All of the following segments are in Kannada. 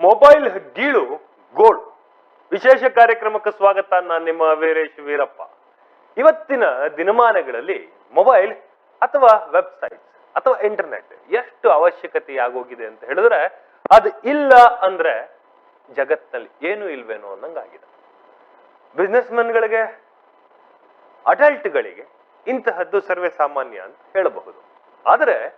ಮೊಬೈಲ್ ಗೀಳು ಗೋಳು. ವಿಶೇಷ ಕಾರ್ಯಕ್ರಮಕ್ಕೆ ಸ್ವಾಗತ, ನಾನು ನಿಮ್ಮ ವೀರೇಶ್ ವೀರಪ್ಪ. ಇವತ್ತಿನ ದಿನಮಾನಗಳಲ್ಲಿ ಮೊಬೈಲ್ ಅಥವಾ ವೆಬ್ಸೈಟ್ ಅಥವಾ ಇಂಟರ್ನೆಟ್ ಎಷ್ಟು ಅವಶ್ಯಕತೆ ಆಗೋಗಿದೆ ಅಂತ ಹೇಳಿದ್ರೆ, ಅದು ಇಲ್ಲ ಅಂದ್ರೆ ಜಗತ್ತಿನಲ್ಲಿ ಏನು ಇಲ್ವೇನೋ ಅನ್ನಂಗಾಗಿದೆ. ಬಿಸ್ನೆಸ್ ಗಳಿಗೆ ಅಡಲ್ಟ್ಗಳಿಗೆ ಇಂತಹದ್ದು ಸರ್ವೇ ಸಾಮಾನ್ಯ ಅಂತ ಹೇಳಬಹುದು. ಆದರೆ,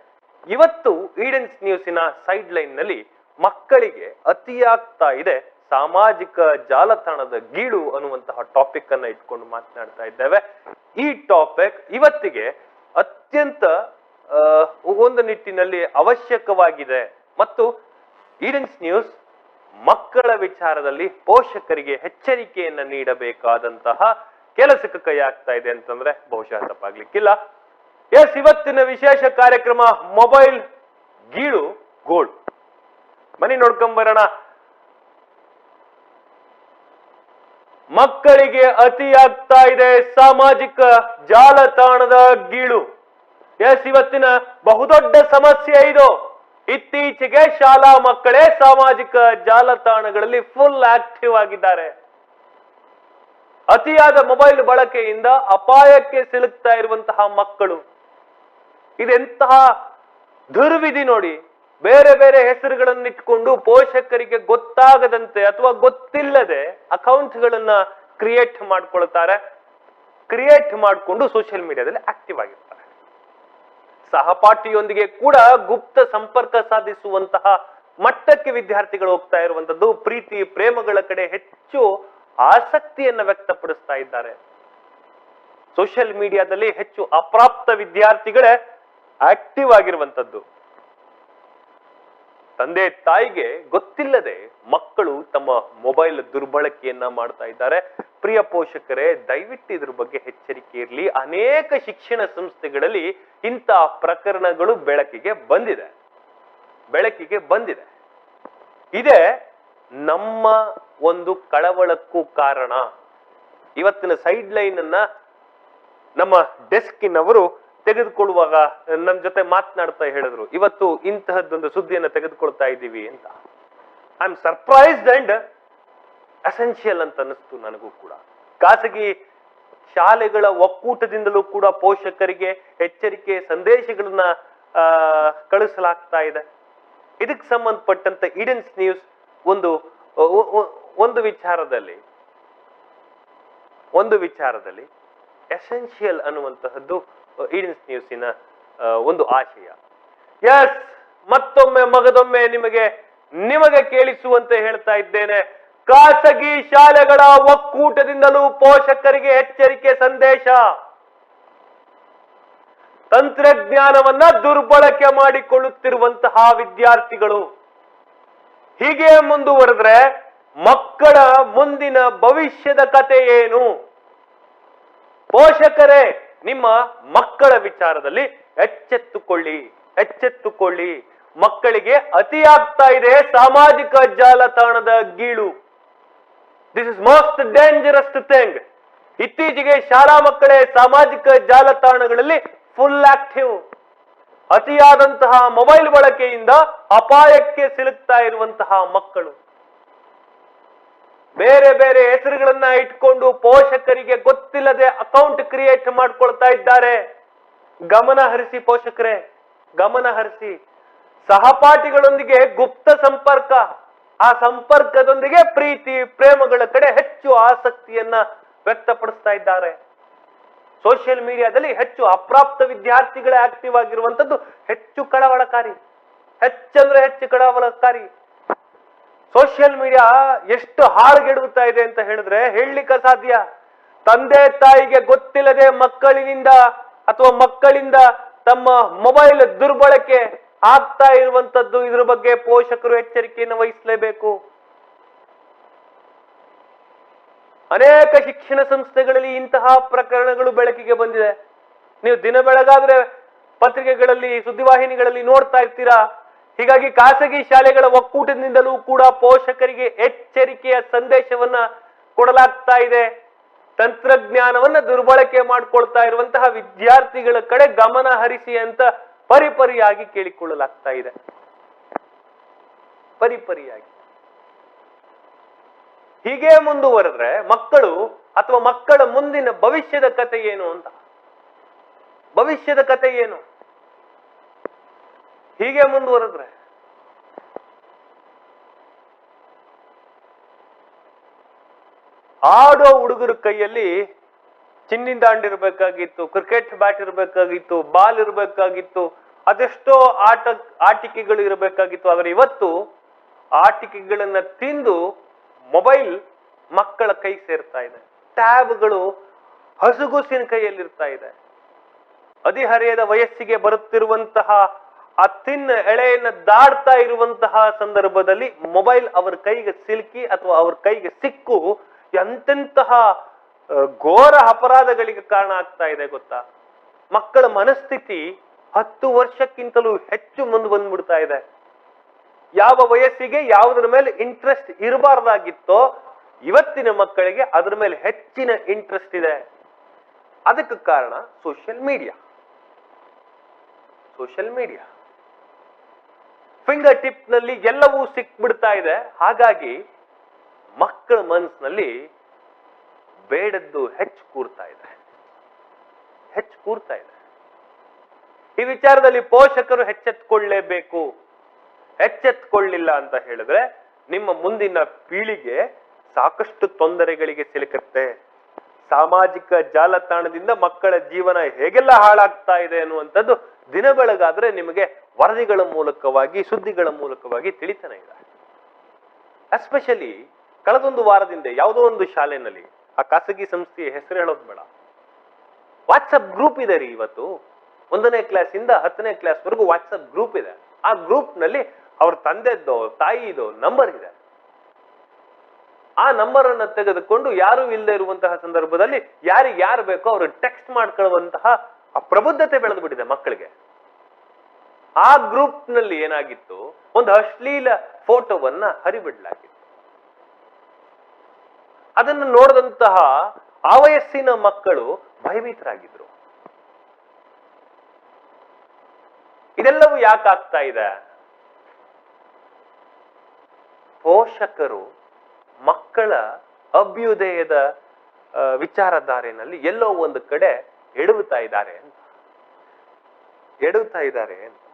ಇವತ್ತು ಈಡೆನ್ಸ್ ನ್ಯೂಸಿನ ಸೈಡ್ ಲೈನ್ನಲ್ಲಿ ಮಕ್ಕಳಿಗೆ ಅತಿಯಾಗ್ತಾ ಇದೆ. ಸಾಮಾಜಿಕ ಜಾಲತಾಣದ ಗೀಳು ಅನ್ನುವಂತಹ ಟಾಪಿಕ್ ಅನ್ನ ಇಟ್ಕೊಂಡು ಮಾತನಾಡ್ತಾ ಇದ್ದೇವೆ. ಈ ಟಾಪಿಕ್ ಇವತ್ತಿಗೆ ಅತ್ಯಂತ ಒಂದು ನಿಟ್ಟಿನಲ್ಲಿ ಅವಶ್ಯಕವಾಗಿದೆ. ಮತ್ತು ಈಡೆನ್ಸ್ ನ್ಯೂಸ್ ಮಕ್ಕಳ ವಿಚಾರದಲ್ಲಿ ಪೋಷಕರಿಗೆ ಎಚ್ಚರಿಕೆಯನ್ನ ನೀಡಬೇಕಾದಂತಹ ಕೆಲಸಕ್ಕೆ ಕೈ ಆಗ್ತಾ ಇದೆ ಅಂತಂದ್ರೆ ಬಹುಶಃ ತಪ್ಪಾಗ್ಲಿಕ್ಕಿಲ್ಲ. ಎಸ್ ಇವತ್ತಿನ ವಿಶೇಷ ಕಾರ್ಯಕ್ರಮ ಮೊಬೈಲ್ ಗೀಳು ಗೋಳು ಮನಿ ನೋಡ್ಕೊಂಬರೋಣ ಮಕ್ಕಳಿಗೆ ಅತಿಯಾಗ್ತಾ ಇದೆ ಸಾಮಾಜಿಕ ಜಾಲತಾಣದ ಗೀಳು. ಎಸ್, ಇವತ್ತಿನ ಬಹುದೊಡ್ಡ ಸಮಸ್ಯೆ ಇದು. ಇತ್ತೀಚೆಗೆ ಶಾಲಾ ಮಕ್ಕಳೇ ಸಾಮಾಜಿಕ ಜಾಲತಾಣಗಳಲ್ಲಿ ಫುಲ್ ಆಕ್ಟಿವ್ ಆಗಿದ್ದಾರೆ. ಅತಿಯಾದ ಮೊಬೈಲ್ ಬಳಕೆಯಿಂದ ಅಪಾಯಕ್ಕೆ ಸಿಲುಕ್ತಾ ಇರುವಂತಹ ಮಕ್ಕಳು. ಇದೆಂತಹ ದುರ್ವಿಧಿ ನೋಡಿ. ಬೇರೆ ಬೇರೆ ಹೆಸರುಗಳನ್ನಿಟ್ಕೊಂಡು ಪೋಷಕರಿಗೆ ಗೊತ್ತಾಗದಂತೆ ಅಥವಾ ಗೊತ್ತಿಲ್ಲದೆ ಅಕೌಂಟ್ಗಳನ್ನ ಕ್ರಿಯೇಟ್ ಮಾಡ್ಕೊಳ್ತಾರೆ, ಕ್ರಿಯೇಟ್ ಮಾಡಿಕೊಂಡು ಸೋಷಿಯಲ್ ಮೀಡಿಯಾದಲ್ಲಿ ಆಕ್ಟಿವ್ ಆಗಿರ್ತಾರೆ. ಸಹಪಾಠಿಯೊಂದಿಗೆ ಕೂಡ ಗುಪ್ತ ಸಂಪರ್ಕ ಸಾಧಿಸುವಂತಹ ಮಟ್ಟಕ್ಕೆ ವಿದ್ಯಾರ್ಥಿಗಳು ಹೋಗ್ತಾ ಇರುವಂತದ್ದು ಪ್ರೀತಿ, ಪ್ರೇಮಗಳ ಕಡೆ ಹೆಚ್ಚು ಆಸಕ್ತಿಯನ್ನ ವ್ಯಕ್ತಪಡಿಸ್ತಾ ಇದ್ದಾರೆ. ಸೋಷಿಯಲ್ ಮೀಡಿಯಾದಲ್ಲಿ ಹೆಚ್ಚು ಅಪ್ರಾಪ್ತ ವಿದ್ಯಾರ್ಥಿಗಳೇ ಆಕ್ಟಿವ್ ಆಗಿರುವಂತದ್ದು ತಂದೆ ತಾಯಿಗೆ ಗೊತ್ತಿಲ್ಲದೆ ಮಕ್ಕಳು ತಮ್ಮ ಮೊಬೈಲ್ ದುರ್ಬಳಕೆಯನ್ನ ಮಾಡ್ತಾ ಇದ್ದಾರೆ. ಪ್ರಿಯ ಪೋಷಕರೇ, ದಯವಿಟ್ಟು ಇದ್ರ ಬಗ್ಗೆ ಎಚ್ಚರಿಕೆ ಇರಲಿ. ಅನೇಕ ಶಿಕ್ಷಣ ಸಂಸ್ಥೆಗಳಲ್ಲಿ ಇಂಥ ಪ್ರಕರಣಗಳು ಬೆಳಕಿಗೆ ಬಂದಿದೆ. ಬೆಳಕಿಗೆ ಬಂದಿದೆ. ಇದೇ ನಮ್ಮ ಒಂದು ಕಳವಳಕ್ಕೂ ಕಾರಣ. ಇವತ್ತಿನ ಸೈಡ್ ಲೈನ್ ಅನ್ನ ನಮ್ಮ ಡೆಸ್ಕಿನವರು ತೆಗೆದುಕೊಳ್ಳುವಾಗ ನನ್ನ ಜೊತೆ ಮಾತನಾಡ್ತಾ ಹೇಳಿದ್ರು, ಇವತ್ತು ಇಂತಹದ್ದೊಂದು ಸುದ್ದಿಯನ್ನು ತೆಗೆದುಕೊಳ್ತಾ ಇದ್ದೀವಿ ಅಂತ. I am surprised and essential ಅಂತ ಅನ್ನಿಸ್ತು ನನಗೂ ಕೂಡ. ಖಾಸಗಿ ಶಾಲೆಗಳ ಒಕ್ಕೂಟದಿಂದಲೂ ಕೂಡ ಪೋಷಕರಿಗೆ ಎಚ್ಚರಿಕೆ, ಸಂದೇಶಗಳನ್ನ ಕಳಿಸಲಾಗ್ತಾ ಇದೆ. ಇದಕ್ಕೆ ಸಂಬಂಧಪಟ್ಟಂತ ಈಡೆನ್ಸ್ ನ್ಯೂಸ್ ಒಂದು ಒಂದು ವಿಚಾರದಲ್ಲಿ ಒಂದು ವಿಚಾರದಲ್ಲಿ ಎಸೆನ್ಷಿಯಲ್ ಅನ್ನುವಂತಹದ್ದು ಈಡನ್ಸ್ ನ್ಯೂಸಿನ ಒಂದು ಆಶಯ. ಎಸ್ ಮತ್ತೊಮ್ಮೆ ಮಗದೊಮ್ಮೆ ನಿಮಗೆ ನಿಮಗೆ ಕೇಳಿಸುವಂತೆ ಹೇಳ್ತಾ ಇದ್ದೇನೆ. ಖಾಸಗಿ ಶಾಲೆಗಳ ಒಕ್ಕೂಟದಿಂದಲೂ ಪೋಷಕರಿಗೆ ಎಚ್ಚರಿಕೆ ಸಂದೇಶ. ತಂತ್ರಜ್ಞಾನವನ್ನ ದುರ್ಬಳಕೆ ಮಾಡಿಕೊಳ್ಳುತ್ತಿರುವಂತಹ ವಿದ್ಯಾರ್ಥಿಗಳು. ಹೀಗೆ ಮುಂದುವರೆದ್ರೆ, ಮಕ್ಕಳ ಮುಂದಿನ ಭವಿಷ್ಯದ ಕತೆ ಏನು? ಪೋಷಕರೇ ನಿಮ್ಮ ಮಕ್ಕಳ ವಿಚಾರದಲ್ಲಿ ಎಚ್ಚೆತ್ತುಕೊಳ್ಳಿ ಎಚ್ಚೆತ್ತುಕೊಳ್ಳಿ. ಮಕ್ಕಳಿಗೆ ಅತಿಯಾಗ್ತಾ ಇದೆ ಸಾಮಾಜಿಕ ಜಾಲತಾಣದ ಗೀಳು. This is most dangerous thing ಇತ್ತೀಚೆಗೆ ಶಾಲಾ ಮಕ್ಕಳೇ ಸಾಮಾಜಿಕ ಜಾಲತಾಣಗಳಲ್ಲಿ ಫುಲ್ ಆಕ್ಟಿವ್ ಅತಿಯಾದಂತಹ ಮೊಬೈಲ್ ಬಳಕೆಯಿಂದ ಅಪಾಯಕ್ಕೆ ಸಿಲುಕ್ತಾ ಇರುವಂತಹ ಮಕ್ಕಳು. ಬೇರೆ ಬೇರೆ ಹೆಸರುಗಳನ್ನ ಇಟ್ಕೊಂಡು ಪೋಷಕರಿಗೆ ಗೊತ್ತಿಲ್ಲದೆ ಅಕೌಂಟ್ ಕ್ರಿಯೇಟ್ ಮಾಡ್ಕೊಳ್ತಾ ಇದ್ದಾರೆ. ಗಮನ ಹರಿಸಿ ಪೋಷಕರೇ, ಗಮನ ಹರಿಸಿ. ಸಹಪಾಠಿಗಳೊಂದಿಗೆ ಗುಪ್ತ ಸಂಪರ್ಕ, ಆ ಸಂಪರ್ಕದೊಂದಿಗೆ ಪ್ರೀತಿ, ಪ್ರೇಮಗಳ ಕಡೆ ಹೆಚ್ಚು ಆಸಕ್ತಿಯನ್ನ ವ್ಯಕ್ತಪಡಿಸ್ತಾ ಇದ್ದಾರೆ. ಸೋಷಿಯಲ್ ಮೀಡಿಯಾದಲ್ಲಿ ಹೆಚ್ಚು ಅಪ್ರಾಪ್ತ ವಿದ್ಯಾರ್ಥಿಗಳೇ ಆಕ್ಟಿವ್ ಆಗಿರುವಂತದ್ದು ಹೆಚ್ಚು ಕಳವಳಕಾರಿ. ಹೆಚ್ಚಂದ್ರೆ ಹೆಚ್ಚು ಕಳವಳಕಾರಿ. ಸೋಷಿಯಲ್ ಮೀಡಿಯಾ ಎಷ್ಟು ಹಾಳುಗೆಡುತ್ತಾ ಇದೆ ಅಂತ ಹೇಳಿದ್ರೆ ಹೇಳಲಿಕ್ಕೆ ಸಾಧ್ಯ ತಂದೆ ತಾಯಿಗೆ ಗೊತ್ತಿಲ್ಲದೆ ಮಕ್ಕಳಿನಿಂದ ಅಥವಾ ಮಕ್ಕಳಿಂದ ತಮ್ಮ ಮೊಬೈಲ್ ದುರ್ಬಳಕೆ ಆಗ್ತಾ ಇರುವಂತದ್ದು ಇದ್ರ ಬಗ್ಗೆ ಪೋಷಕರು ಎಚ್ಚರಿಕೆಯನ್ನು ವಹಿಸಲೇಬೇಕು. ಅನೇಕ ಶಿಕ್ಷಣ ಸಂಸ್ಥೆಗಳಲ್ಲಿ ಇಂತಹ ಪ್ರಕರಣಗಳು ಬೆಳಕಿಗೆ ಬಂದಿದೆ. ನೀವು ದಿನ ಬೆಳಗಾದ್ರೆ ಪತ್ರಿಕೆಗಳಲ್ಲಿ ಸುದ್ದಿವಾಹಿನಿಗಳಲ್ಲಿ ನೋಡ್ತಾ ಇರ್ತೀರಾ? ಹೀಗಾಗಿ ಖಾಸಗಿ ಶಾಲೆಗಳ ಒಕ್ಕೂಟದಿಂದಲೂ ಕೂಡ ಪೋಷಕರಿಗೆ ಎಚ್ಚರಿಕೆಯ ಸಂದೇಶವನ್ನ ಕೊಡಲಾಗ್ತಾ ಇದೆ. ತಂತ್ರಜ್ಞಾನವನ್ನ ದುರ್ಬಳಕೆ ಮಾಡ್ಕೊಳ್ತಾ ಇರುವಂತಹ ವಿದ್ಯಾರ್ಥಿಗಳ ಕಡೆ ಗಮನ ಹರಿಸಿ ಅಂತ ಪರಿಪರಿಯಾಗಿ ಕೇಳಿಕೊಳ್ಳಲಾಗ್ತಾ ಇದೆ. ಪರಿಪರಿಯಾಗಿ. ಹೀಗೆ ಮುಂದುವರೆದ್ರೆ ಮಕ್ಕಳು ಅಥವಾ ಮಕ್ಕಳ ಮುಂದಿನ ಭವಿಷ್ಯದ ಕತೆ ಏನು ಅಂತ? ಭವಿಷ್ಯದ ಕತೆ ಏನು? ಹೀಗೆ ಮುಂದುವರೆದ್ರೆ ಆಡೋ ಹುಡುಗರ ಕೈಯಲ್ಲಿ ಚಿನ್ನಿಂದ ಇರಬೇಕಾಗಿತ್ತು ಕ್ರಿಕೆಟ್ ಬ್ಯಾಟ್ ಇರಬೇಕಾಗಿತ್ತು ಬಾಲ್ ಇರಬೇಕಾಗಿತ್ತು, ಅದೆಷ್ಟೋ ಆಟ, ಆಟಿಕೆಗಳು ಇರಬೇಕಾಗಿತ್ತು. ಆದರೆ ಇವತ್ತು ಆಟಿಕೆಗಳನ್ನ ತಿಂದು ಮೊಬೈಲ್ ಮಕ್ಕಳ ಕೈ ಸೇರ್ತಾ ಇದೆ. ಟ್ಯಾಬ್ಗಳು ಹಸುಗುಸಿನ ಕೈಯಲ್ಲಿರ್ತಾ ಇದೆ. ಹದಿಹರೆಯದ ವಯಸ್ಸಿಗೆ ಬರುತ್ತಿರುವಂತಹ ಆ ತಿನ್ನ ಎಳೆಯನ್ನು ದಾಡ್ತಾ ಇರುವಂತಹ ಸಂದರ್ಭದಲ್ಲಿ ಮೊಬೈಲ್ ಅವರ ಕೈಗೆ ಸಿಲುಕಿ ಅಥವಾ ಅವ್ರ ಕೈಗೆ ಸಿಕ್ಕು ಎಂತೆಂತಹ ಘೋರ ಅಪರಾಧಗಳಿಗೆ ಕಾರಣ ಆಗ್ತಾ ಇದೆ ಗೊತ್ತಾ? ಮಕ್ಕಳ ಮನಸ್ಥಿತಿ ಹತ್ತು ವರ್ಷಕ್ಕಿಂತಲೂ ಹೆಚ್ಚು ಮುಂದೆ ಬಂದ್ಬಿಡ್ತಾ ಇದೆ. ಯಾವ ವಯಸ್ಸಿಗೆ ಯಾವುದರ ಮೇಲೆ ಇಂಟ್ರೆಸ್ಟ್ ಇರಬಾರ್ದಾಗಿತ್ತೋ ಇವತ್ತಿನ ಮಕ್ಕಳಿಗೆ ಅದರ ಮೇಲೆ ಹೆಚ್ಚಿನ ಇಂಟ್ರೆಸ್ಟ್ ಇದೆ. ಅದಕ್ಕೆ ಕಾರಣ social media social media finger ಟಿಪ್ನಲ್ಲಿ ಎಲ್ಲವೂ ಸಿಕ್ಬಿಡ್ತಾ ಇದೆ. ಹಾಗಾಗಿ ಮಕ್ಕಳ ಮನಸ್ಸಿನಲ್ಲಿ ಬೇಡದ್ದು ಹೆಚ್ಚು ಕೂರ್ತಾ ಇದೆ. ಹೆಚ್ಚು ಕೂರ್ತಾ ಇದೆ. ಈ ವಿಚಾರದಲ್ಲಿ ಪೋಷಕರು ಹೆಚ್ಚೆತ್ಕೊಳ್ಳೇಬೇಕು ಹೆಚ್ಚೆತ್ಕೊಳ್ಳಿಲ್ಲ ಅಂತ ಹೇಳಿದ್ರೆ ನಿಮ್ಮ ಮುಂದಿನ ಪೀಳಿಗೆ ಸಾಕಷ್ಟು ತೊಂದರೆಗಳಿಗೆ ಸಿಲುಕತ್ತೆ. ಸಾಮಾಜಿಕ ಜಾಲತಾಣದಿಂದ ಮಕ್ಕಳ ಜೀವನ ಹೇಗೆಲ್ಲ ಹಾಳಾಗ್ತಾ ಇದೆ ಅನ್ನುವಂಥದ್ದು ದಿನ ಬೆಳಗಾದ್ರೆ ನಿಮಗೆ ವರದಿಗಳ ಮೂಲಕವಾಗಿ, ಸುದ್ದಿಗಳ ಮೂಲಕವಾಗಿ ತಿಳಿತಾನೆ ಇದೆ ಎಸ್ಪೆಷಲಿ ಕಳೆದೊಂದು ವಾರದಿಂದ ಯಾವುದೋ ಒಂದು ಶಾಲೆನಲ್ಲಿ ಆ ಖಾಸಗಿ ಸಂಸ್ಥೆಯ ಹೆಸರು ಹೇಳೋದು ಬೇಡ. ವಾಟ್ಸಪ್ ಗ್ರೂಪ್ ಇದೆ ರೀ ಇವತ್ತು. ಒಂದನೇ ಕ್ಲಾಸ್ ಇಂದ ಹತ್ತನೇ ಕ್ಲಾಸ್ ವರೆಗೂ ವಾಟ್ಸಪ್ ಗ್ರೂಪ್ ಇದೆ. ಆ ಗ್ರೂಪ್ನಲ್ಲಿ ಅವ್ರ ತಂದೆದ್ದು, ತಾಯಿದು ನಂಬರ್ ಇದೆ. ಆ ನಂಬರ್ ಅನ್ನ ತೆಗೆದುಕೊಂಡು ಯಾರು ಇಲ್ಲದೆ ಇರುವಂತಹ ಸಂದರ್ಭದಲ್ಲಿ ಯಾರಿಗೆ ಯಾರು ಬೇಕೋ ಅವರು ಟೆಕ್ಸ್ಟ್ ಮಾಡ್ಕೊಳ್ಳುವಂತಹ ಪ್ರಬುದ್ಧತೆ ಬೆಳೆದು ಬಿಟ್ಟಿದೆ ಮಕ್ಕಳಿಗೆ. ಆ ಗ್ರೂಪ್ನಲ್ಲಿ ಏನಾಗಿತ್ತು? ಒಂದು ಅಶ್ಲೀಲ ಫೋಟೋವನ್ನ ಹರಿಬಿಡ್ಲಾಗಿತ್ತು. ಅದನ್ನು ನೋಡಿದಂತಹ ಆ ವಯಸ್ಸಿನ ಮಕ್ಕಳು ಭಯಭೀತರಾಗಿದ್ರು. ಇದೆಲ್ಲವೂ ಯಾಕಾಗ್ತಾ ಇದೆ? ಪೋಷಕರು ಮಕ್ಕಳ ಅಭ್ಯುದಯದ ವಿಚಾರಧಾರೆನಲ್ಲಿ ಎಲ್ಲೋ ಒಂದು ಕಡೆ ಎಡವುತ್ತಾ ಇದ್ದಾರೆ ಎಡವುತ್ತಾ ಇದ್ದಾರೆ